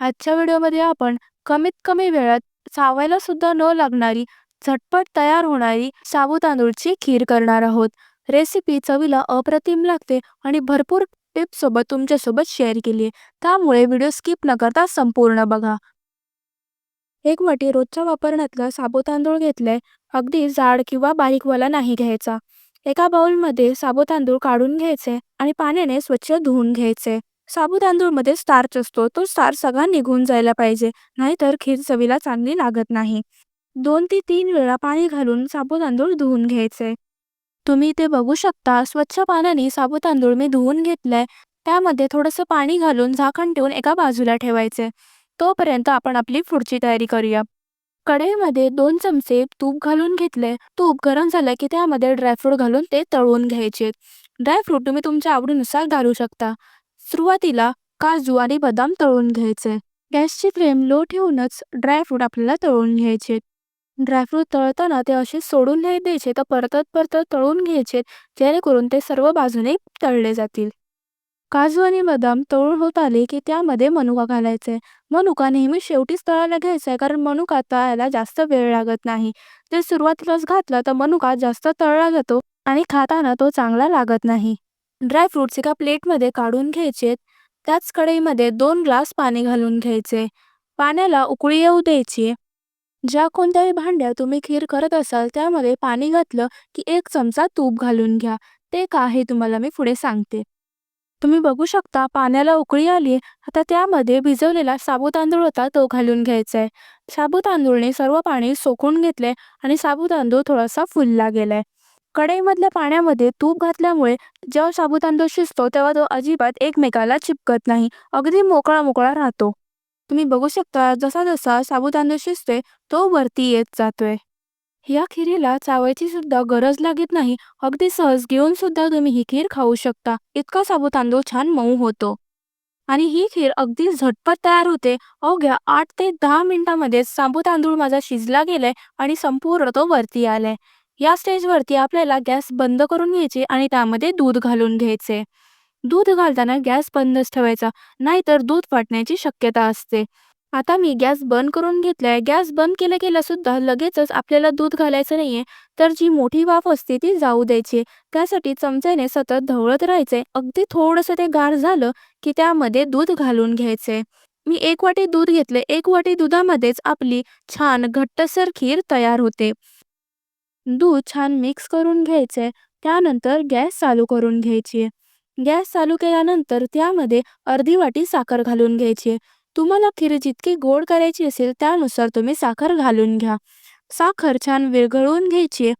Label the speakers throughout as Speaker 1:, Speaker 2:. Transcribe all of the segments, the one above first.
Speaker 1: आजच्या व्हिडिओमध्ये आपण कमीत कमी वेळात चावायला सुद्धा न लागणारी झटपट तयार होणारी साबू तांदूळची खीर करणार आहोत. रेसिपी चवीला अप्रतिम लागते आणि भरपूर टिप्स सोबत तुमच्यासोबत शेअर केली आहे. त्यामुळे व्हिडिओ स्किप न करता संपूर्ण बघा. एक वाटी रोजच्या वापरण्यातला साबू तांदूळ घेतलाय. अगदी जाड किंवा बारीकवाला नाही घ्यायचा. एका बाउलमध्ये साबू तांदूळ काढून घ्यायचे आणि पाण्याने स्वच्छ धुवून घ्यायचे. साबू तांदूळमध्ये स्टार्च असतो. तो स्टार्च सगळा निघून जायला पाहिजे. नाहीतर खीर चवीला चांगली लागत नाही. दोन ते तीन वेळा पाणी घालून साबू तांदूळ धुवून घ्यायचे. तुम्ही ते बघू शकता. स्वच्छ पाण्याने साबू तांदूळ मी धुवून घेतलाय. त्यामध्ये थोडंसं पाणी घालून झाकण ठेवून एका बाजूला ठेवायचे. तोपर्यंत आपण आपली पुढची तयारी करूया. कढईमध्ये दोन चमचे तूप घालून घेतले. तूप गरम झालं की त्यामध्ये ड्रायफ्रूट घालून ते तळून घ्यायचे. ड्रायफ्रूट तुम्ही तुमच्या आवडीनुसार घालू शकता. सुरुवातीला काजू आणि बदाम तळून घ्यायचे. गॅसची फ्लेम लो ठेवूनच ड्रायफ्रूट आपल्याला तळून घ्यायचे. ड्रायफ्रूट तळताना ते असे सोडून नाही द्यायचे तर परतत परतत तळून घ्यायचे जेणेकरून ते सर्व बाजूने तळले जातील. काजू आणि बदाम तळून होत आले की त्यामध्ये मनुका घालायचे. मनुका नेहमी शेवटीच तळायला घ्यायचा आहे कारण मनुका तळायला जास्त वेळ लागत नाही. जर सुरुवातीलाच घातला तर मनुका जास्त तळला जातो आणि खाताना तो चांगला लागत नाही. ड्रायफ्रुट्स एका प्लेटमध्ये काढून घ्यायचे. त्याच कढईमध्ये दोन ग्लास पाणी घालून घ्यायचे. पाण्याला उकळी येऊ द्यायची. ज्या कोणत्याही भांड्यात तुम्ही खीर करत असाल त्यामध्ये पाणी घातलं की एक चमचा तूप घालून घ्या. ते का हे तुम्हाला मी पुढे सांगते. तुम्ही बघू शकता पाण्याला उकळी आली आता त्यामध्ये भिजवलेला साबू तांदूळ होता तो घालून घ्यायचा आहे साबू तांदूळने सर्व पाणी सोकून घेतले आणि साबू तांदूळ थोडासा फुलला गेलाय. कढईमधल्या पाण्यामध्ये तूप घातल्यामुळे जेव्हा साबुतांदूळ शिजतो तेव्हा तो अजिबात एकमेकाला चिपकत नाही. अगदी मोकळा मोकळा राहतो. तुम्ही बघू शकता जसा जसा साबुतांदूळ शिजतोय तो वरती येत जातोय. या खिरीला चावायची सुद्धा गरज लागत नाही. अगदी सहज घेऊन सुद्धा तुम्ही ही खीर खाऊ शकता. इतका साबुतांदूळ छान मऊ होतो. आणि ही खीर अगदी झटपट तयार होते. अवघ्या आठ ते दहा मिनिटांमध्ये साबुतांदूळ माझा शिजला गेलाय आणि संपूर्ण तो वरती आलाय. या स्टेजवरती आपल्याला गॅस बंद करून घ्यायचे आणि त्यामध्ये दूध घालून घ्यायचे. दूध घालताना गॅस बंदच ठेवायचा नाहीतर दूध फाटण्याची शक्यता असते. आता मी गॅस बंद करून घेतलाय. गॅस बंद केलं केलं सुद्धा लगेचच आपल्याला दूध घालायचं नाहीये तर जी मोठी वाफ असते ती जाऊ द्यायची. त्यासाठी चमच्याने सतत ढवळत राहायचे. अगदी थोडंसं ते गार झालं की त्यामध्ये दूध घालून घ्यायचे. मी एक वाटी दूध घेतले. एक वाटी दुधामध्येच आपली छान घट्टसर खीर तयार होते. दूध छान मिक्स करून घ्यायचे त्यानंतर गॅस चालू करून घ्यायची. गॅस चालू केल्यानंतर त्यामध्ये अर्धी वाटी साखर घालून घ्यायची. तुम्हाला खीर जितकी गोड करायची असेल त्यानुसार तुम्ही साखर घालून घ्या. साखर छान विरघळवून घ्यायची.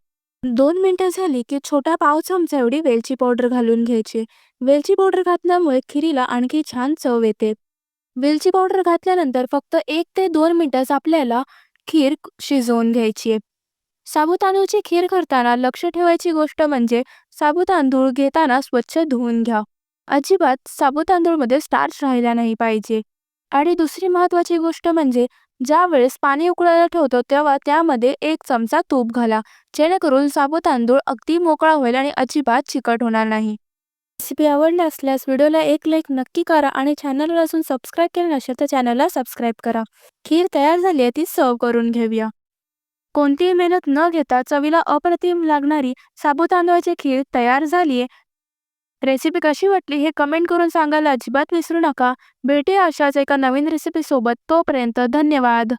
Speaker 1: दोन मिनटं झाली की छोटा पाव चमचा एवढी वेलची पावडर घालून घ्यायची. वेलची पावडर घातल्यामुळे खिरीला आणखी छान चव येते. वेलची पावडर घातल्यानंतर फक्त एक ते दोन मिनिटच आपल्याला खीर शिजवून घ्यायची. आहे खीर करताना लक्ष ठेवायची गोष्ट म्हणजे साबुतांदूळ घेताना स्वच्छ धुवून घ्या. अजिबात साबू तांदूळमध्ये स्टार्च राहिला नाही पाहिजे. आणि दुसरी महत्त्वाची गोष्ट म्हणजे ज्या वेळेस पाणी उकळायला ठेवतो तेव्हा त्यामध्ये एक चमचा तूप घाला. जेणेकरून साबू तांदूळ अगदी मोकळा होईल आणि अजिबात चिकट होणार नाही. रेसिपी आवडली असल्यास व्हिडिओला एक लाईक नक्की करा आणि चॅनलला असून सबस्क्राईब केलं नसेल तर चॅनलला सबस्क्राईब करा. खीर तयार झाली आहे ती सर्व करून घेऊया. कोणतीही मेहनत न घेता चवीला अप्रतिम लागणारी साबू तांदूळाची खीर तयार झालीये रेसिपी कशी वाटली हे कमेंट करून सांगायला अजिबात विसरू नका. भेटूया अशाच एका नवीन रेसिपीसोबत तोपर्यंत धन्यवाद.